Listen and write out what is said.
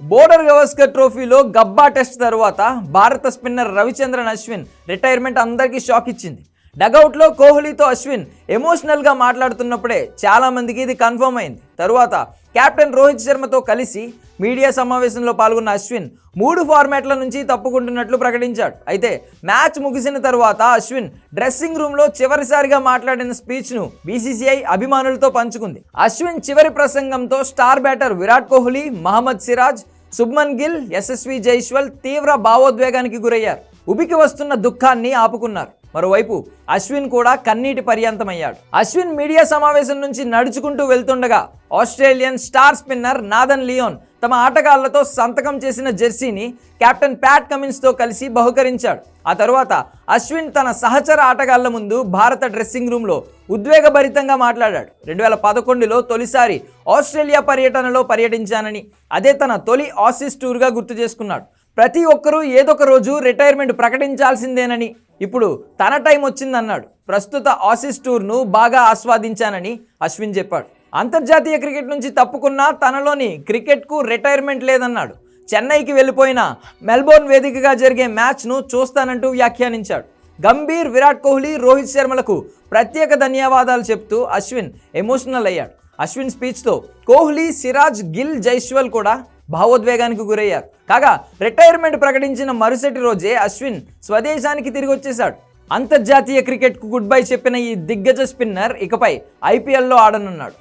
Border Gavaskar ట్రోఫీలో గబ్బా test తర్వాత భారత స్పిన్నర్ రవిచంద్రన్ అశ్విన్ రిటైర్మెంట్ అందరికీ షాక్ ఇచ్చింది. డగౌట్లో కోహ్లీతో అశ్విన్ ఎమోషనల్గా మాట్లాడుతున్నప్పుడే చాలామందికి ఇది కన్ఫర్మ్ అయింది. తరువాత కెప్టెన్ రోహిత్ శర్మతో కలిసి మీడియా సమావేశంలో పాల్గొన్న అశ్విన్ మూడు ఫార్మాట్ల నుంచి తప్పుకుంటున్నట్లు ప్రకటించాడు. అయితే మ్యాచ్ ముగిసిన తరువాత అశ్విన్ డ్రెస్సింగ్ రూమ్లో చివరిసారిగా మాట్లాడిన స్పీచ్ను బీసీసీఐ అభిమానులతో పంచుకుంది. అశ్విన్ చివరి ప్రసంగంతో స్టార్ బ్యాటర్ విరాట్ కోహ్లీ మహమ్మద్ సిరాజ్ శుభ్మన్ గిల్ యశస్వి జైస్వాల్ తీవ్ర భావోద్వేగానికి గురయ్యారు. ఉబికి వస్తున్న దుఃఖాన్ని ఆపుకున్నారు. మరోవైపు అశ్విన్ కూడా కన్నీటి పర్యంతమయ్యాడు. అశ్విన్ మీడియా సమావేశం నుంచి నడుచుకుంటూ వెళ్తుండగా Australian star spinner Nathan Lyon తమ ఆటగాళ్ళతో సంతకం చేసిన జెర్సీని కెప్టెన్ ప్యాట్ కమిన్స్తో కలిసి బహుకరించాడు. ఆ తరువాత అశ్విన్ తన సహచర ఆటగాళ్ళ ముందు భారత డ్రెస్సింగ్ రూమ్లో ఉద్వేగభరితంగా మాట్లాడాడు. రెండు వేల పదకొండులో తొలిసారి ఆస్ట్రేలియా పర్యటనలో పర్యటించానని అదే తన తొలి ఆసిస్ టూర్గా గుర్తు చేసుకున్నాడు. ప్రతి ఒక్కరూ ఏదొక రోజు రిటైర్మెంట్ ప్రకటించాల్సిందేనని ఇప్పుడు తన టైం వచ్చిందన్నాడు. ప్రస్తుత ఆసీస్ టూర్ను బాగా ఆస్వాదించానని అశ్విన్ చెప్పాడు. అంతర్జాతీయ క్రికెట్ నుంచి తప్పుకున్నా తనలోని క్రికెట్కు రిటైర్మెంట్ లేదన్నాడు. చెన్నైకి వెళ్ళిపోయిన మెల్బోర్న్ వేదికగా జరిగే మ్యాచ్ను చూస్తానంటూ వ్యాఖ్యానించాడు. గంభీర్ విరాట్ కోహ్లీ రోహిత్ శర్మలకు ప్రత్యేక ధన్యవాదాలు చెప్తూ అశ్విన్ ఎమోషనల్ అయ్యాడు. అశ్విన్ స్పీచ్తో కోహ్లీ సిరాజ్ గిల్ జైస్వాల్ కూడా భావోద్వేగానికి గురయ్యారు. కాగా రిటైర్మెంట్ ప్రకటించిన మరుసటి రోజే అశ్విన్ స్వదేశానికి తిరిగి వచ్చేశాడు. అంతర్జాతీయ క్రికెట్కు గుడ్ బై చెప్పిన ఈ దిగ్గజ స్పిన్నర్ ఇకపై ఐపీఎల్లో ఆడనున్నాడు.